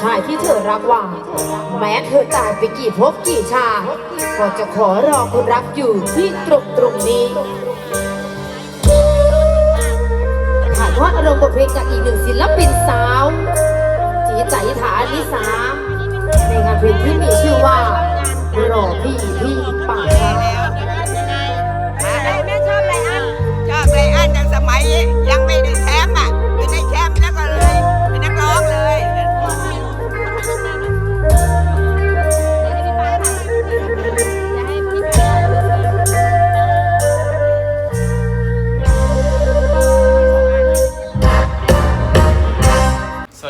ชายที่เธอรักว่า แม้เธอตายไปกี่ภพกี่ชาติก็จะขอรอคนรักอยู่ที่ตรงตรงนี้ถ่ายทอดอารมณ์บทเพลงจากอีกหนึ่งศิลปินสาวจีใจฐานิสาในงานเพลงที่มีชื่อว่า รอพี่ที่ป่า